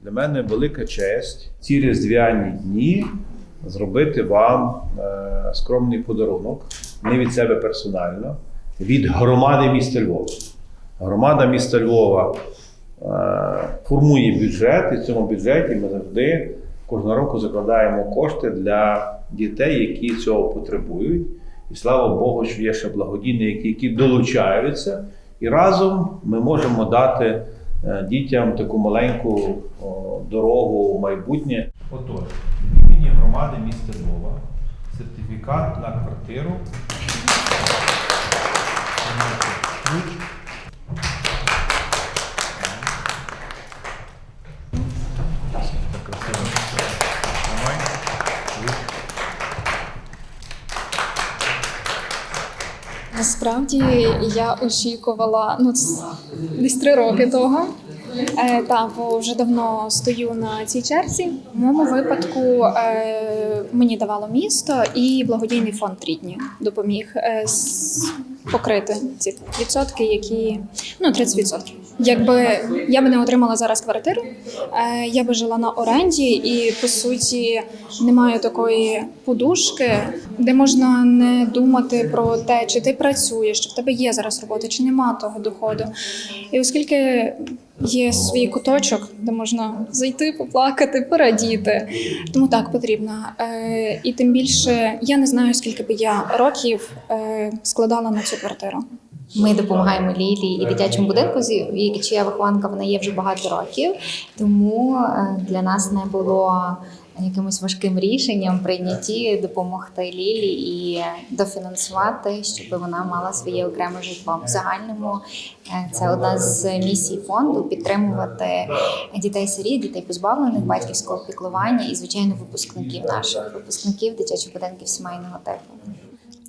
Для мене велика честь ці різдвяні дні зробити вам е, скромний подарунок, не від себе персонально, від громади міста Львова. Громада міста Львова е, формує бюджет, і в цьому бюджеті ми завжди кожного року закладаємо кошти для дітей, які цього потребують. І слава Богу, що є ще благодійники, які долучаються, і разом ми можемо дати е, дітям таку маленьку дорогу в майбутнє. Отож, від імені громади міста Львова сертифікат на квартиру. Насправді я очікувала ну десь три роки того. Е, та, бо вже давно стою на цій черзі. В моєму випадку е, мені давало місто і благодійний фонд рідні допоміг е, покрити ці відсотки, які ну 30%. Якби я би не отримала зараз квартиру, е, я би жила на оренді, і по суті немає такої подушки, де можна не думати про те, чи ти працюєш, чи в тебе є зараз робота, чи нема того доходу. І оскільки є свій куточок, де можна зайти, поплакати, порадіти, тому так потрібно. Е, і тим більше я не знаю, скільки би я років е, складала на цю квартиру. Ми допомагаємо Лілі і дитячому будинку, чия вихованка вона є вже багато років. Тому е, для нас не було якимось важким рішенням прийняті допомогти Лілі і дофінансувати, щоб вона мала своє окреме житло. В загальному е, це одна з місій фонду підтримувати дітей сиріт, дітей позбавлених батьківського піклування і звичайно випускників наших випускників дитячих будинків сімейного типу.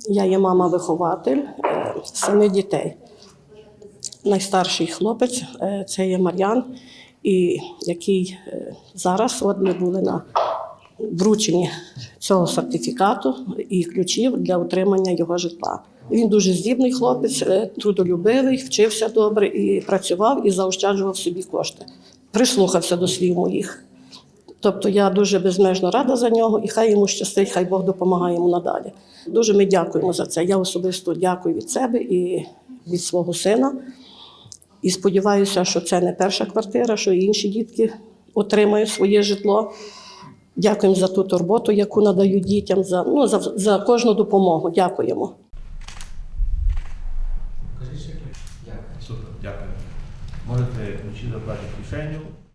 Я є мама-вихователь е, семи дітей. Найстарший хлопець е, це є Мар'ян, і який е, зараз от ми були на врученні цього сертифікату і ключів для отримання його житла. Він дуже здібний хлопець, трудолюбивий, вчився добре і працював і заощаджував собі кошти. Прислухався до слів моїх. Тобто я дуже безмежно рада за нього, і хай йому щастить, хай Бог допомагає йому надалі. Дуже ми дякуємо за це. Я особисто дякую від себе і від свого сина. І сподіваюся, що це не перша квартира, що і інші дітки отримають своє житло. Дякуємо за ту турботу, яку надають дітям, за, ну, за, за кожну допомогу. Дякуємо. Супер, дякую. Можете ключі забрати кишеню.